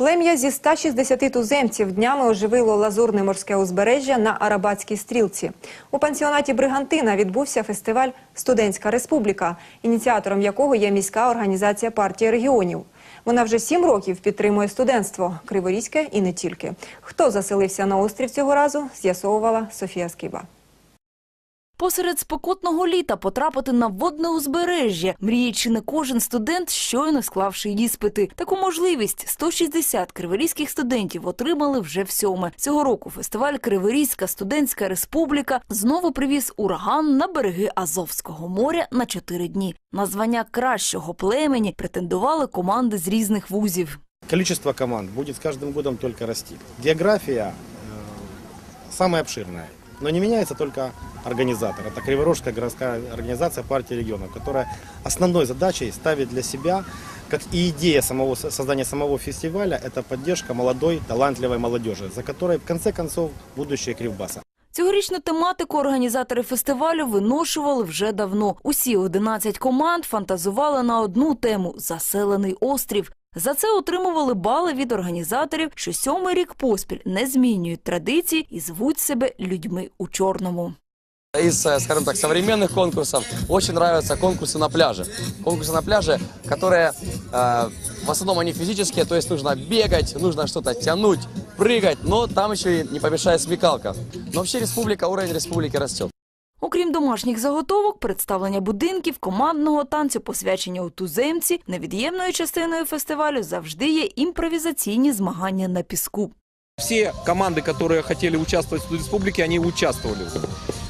Плем'я зі 160 туземців днями оживило лазурне морське узбережжя на Арабатській стрілці. У пансіонаті Бригантина відбувся фестиваль Студентська республіка, ініціатором якого є міська організація партії регіонів. Вона вже сім років підтримує студентство Криворізьке і не тільки. Хто заселився на острів цього разу, з'ясовувала Софія Скиба. Посеред спекотного літа потрапити на водне узбережжя мріє не кожен студент, щойно склавши іспити. Таку можливість 160 криворізьких студентів отримали вже всьоме. Цього року фестиваль Криворізька студентська республіка знову привіз ураган на береги Азовського моря на чотири дні. На звання кращого племені претендували команди з різних вузів. Количество команд будет с каждым годом только расти. География э, самая но не меняется только организатор. Это Криворожская городская организация партии регионов, которая основной задачей ставит для себя, как и идея самого, создания самого фестиваля, это поддержка молодой, талантливой молодежи, за которой в конце концов будущее Кривбаса. Цьогорічну тематику організатори фестивалю виношували вже давно. Усі 11 команд фантазували на одну тему заселений острів. За це отримували бали від організаторів, що сьомий рік поспіль не змінюють традиції і звуть себе людьми у чорному. Из, э, скажем так, современных конкурсов очень нравятся конкурсы на пляже. Конкурсы на пляже, которые э, в основном они физические, то есть нужно бегать, нужно что-то тянуть, прыгать, но там еще и не помешает смекалка. Но вообще республика, уровень республики растет. Окрім домашніх заготовок, представлення будинків, командного танцю, посвячення у туземці, невід'ємною частиною фестивалю завжди є імпровізаційні змагання на піску. Все команды, которые хотели участвовать в республике, они участвовали.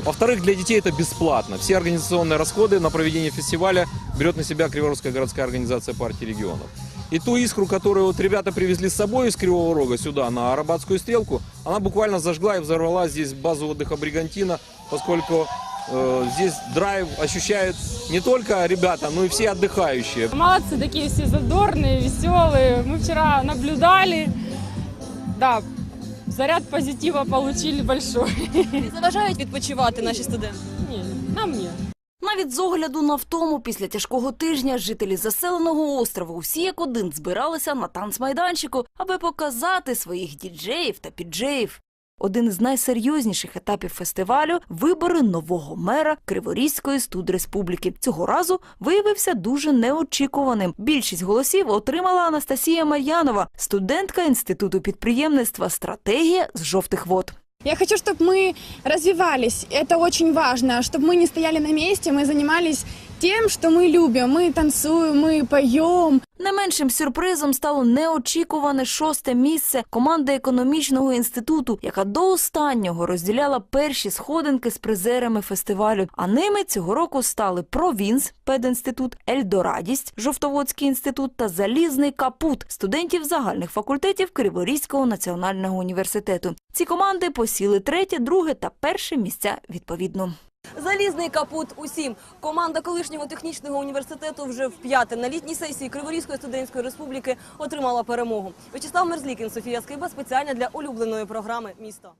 Во-вторых, для детей это бесплатно. Все организационные расходы на проведение фестиваля берет на себя Криворожская городская организация партии регионов. И ту искру, которую вот ребята привезли с собой из Кривого Рога сюда, на Арабатскую стрелку, она буквально зажгла и взорвала здесь базу отдыха Бригантина, поскольку э, здесь драйв ощущают не только ребята, но и все отдыхающие. Молодцы, такие все задорные, веселые. Мы вчера наблюдали. Да, заряд позитива получили большой. Заважають відпочивати наші студенти. Не, нам нет. Навіть з огляду на втому після тяжкого тижня жителі заселеного острову усі як один збиралися на танцмайданчику, аби показати своїх діджеїв та піджеїв. Один із найсерйозніших етапів фестивалю вибори нового мера Криворізької студреспубліки. Цього разу виявився дуже неочікуваним. Більшість голосів отримала Анастасія Мар'янова, студентка інституту підприємництва Стратегія з жовтих вод. Я хочу, чтобы мы развивались. Это очень важно, чтобы мы не стояли на месте, мы занимались тем, что мы любим. Мы танцуем, мы поем. Не меншим сюрпризом стало неочікуване шосте місце команди економічного інституту, яка до останнього розділяла перші сходинки з призерами фестивалю. А ними цього року стали Провінс, пединститут, Ельдорадість, Жовтоводський інститут та Залізний капут студентів загальних факультетів Криворізького національного університету. Ці команди посіли третє, друге та перше місця відповідно. Залізний капут усім. Команда колишнього технічного університету вже в п'яте на літній сесії Криворізької студентської республіки отримала перемогу. В'ячеслав Мерзлікін, Софія Скиба спеціально для улюбленої програми Місто.